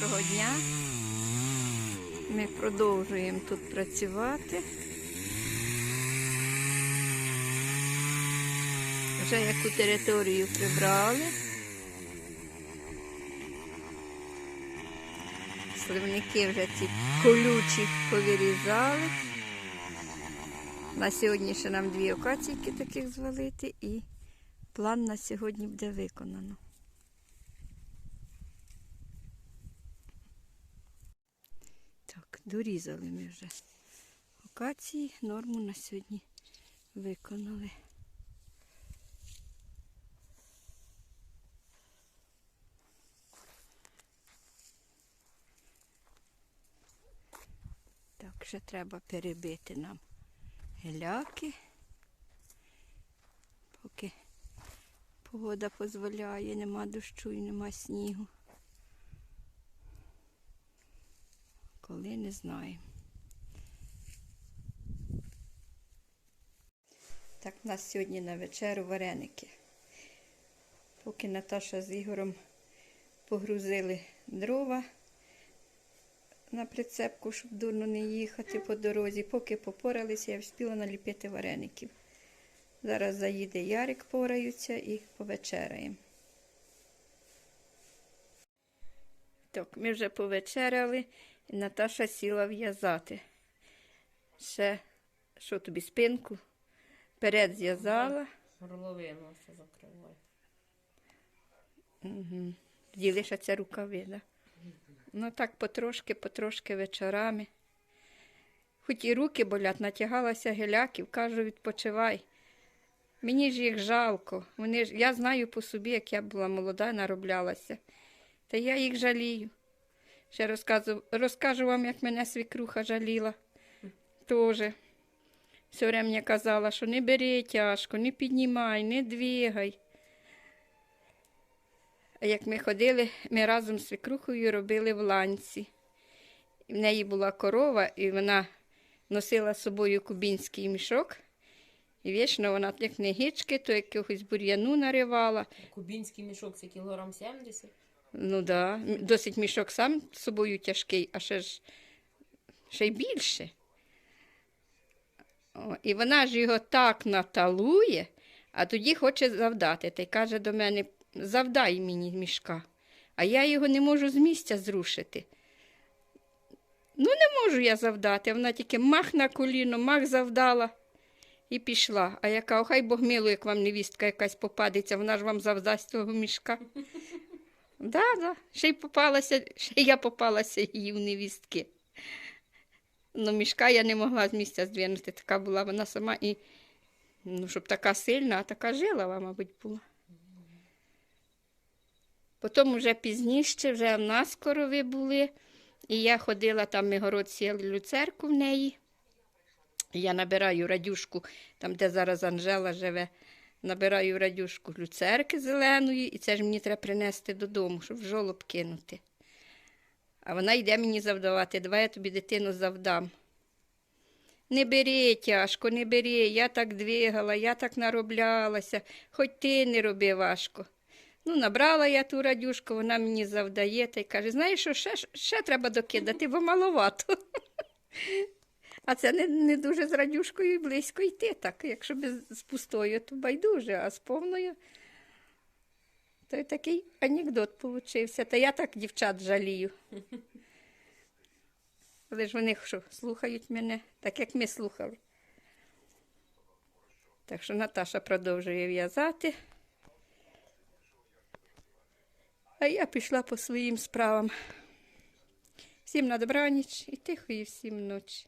доброго дня. Ми продовжуємо тут працювати. Вже яку територію прибрали. Сливники вже ці колючі повирізали. На сьогодні ще нам дві окаційки таких звалити і план на сьогодні буде виконано. Так, дорізали ми вже окації, норму на сьогодні виконали. Так, ще треба перебити нам геляки, поки погода дозволяє, нема дощу і нема снігу. Коли не знаємо. Так, у нас сьогодні на вечерю вареники. Поки Наташа з Ігорем погрузили дрова на прицепку, щоб дурно не їхати по дорозі. Поки попоралися, я встигла наліпити вареників. Зараз заїде Ярик, пораються і повечеряємо. Так, ми вже повечеряли, Наташа сіла в'язати. Ще, що тобі, спинку? Перед зв'язала. Горловину все закривай. Угу. Ця рукавида. Ну так потрошки, потрошки вечорами. Хоч і руки болять, натягалася геляків, кажу, відпочивай. Мені ж їх жалко. Вони ж, я знаю по собі, як я була молода, нароблялася. Та я їх жалію. Ще розкажу, розкажу вам, як мене свікруха жаліла. Тоже. Все время казала, що не бери тяжко, не піднімай, не двигай. А як ми ходили, ми разом з свекрухою робили в ланці. В неї була корова, і вона носила з собою кубінський мішок. І вічно вона як не гічки, то якогось бур'яну наривала. Кубінський мішок це кілограм 70. Ну да, досить мішок сам з собою тяжкий, а ще ж ще й більше. О, і вона ж його так наталує, а тоді хоче завдати. Та й каже до мене: завдай мені мішка. А я його не можу з місця зрушити. Ну, не можу я завдати. Вона тільки мах на коліно, мах завдала і пішла. А яка, охай Бог милує, як вам невістка якась попадеться, вона ж вам завдасть того мішка. Да, да. Ще й попалася, ще я попалася їй в невістки. Ну, мішка я не могла з місця здвинути. Така була вона сама і, ну, щоб така сильна, а така жилава, мабуть, була. Потім вже пізніше, вже в нас корови були, і я ходила там, ми город сіяли люцерку в неї. Я набираю радюшку, там, де зараз Анжела живе, набираю радюшку люцерки зеленої, і це ж мені треба принести додому, щоб в жолоб кинути. А вона йде мені завдавати, давай я тобі дитину завдам. Не бери тяжко, не бери, я так двигала, я так нароблялася, хоч ти не роби важко. Ну, набрала я ту радюшку, вона мені завдає та й каже, знаєш, що ще, ще треба докидати, бо маловато. А це не, не дуже з радюшкою близько йти, так, якщо без, з пустою, то байдуже, а з повною. То й такий анекдот получився. Та я так дівчат жалію. Але ж вони що, слухають мене, так як ми слухали. Так що Наташа продовжує в'язати. А я пішла по своїм справам. Всім на добраніч і тихої всім ночі.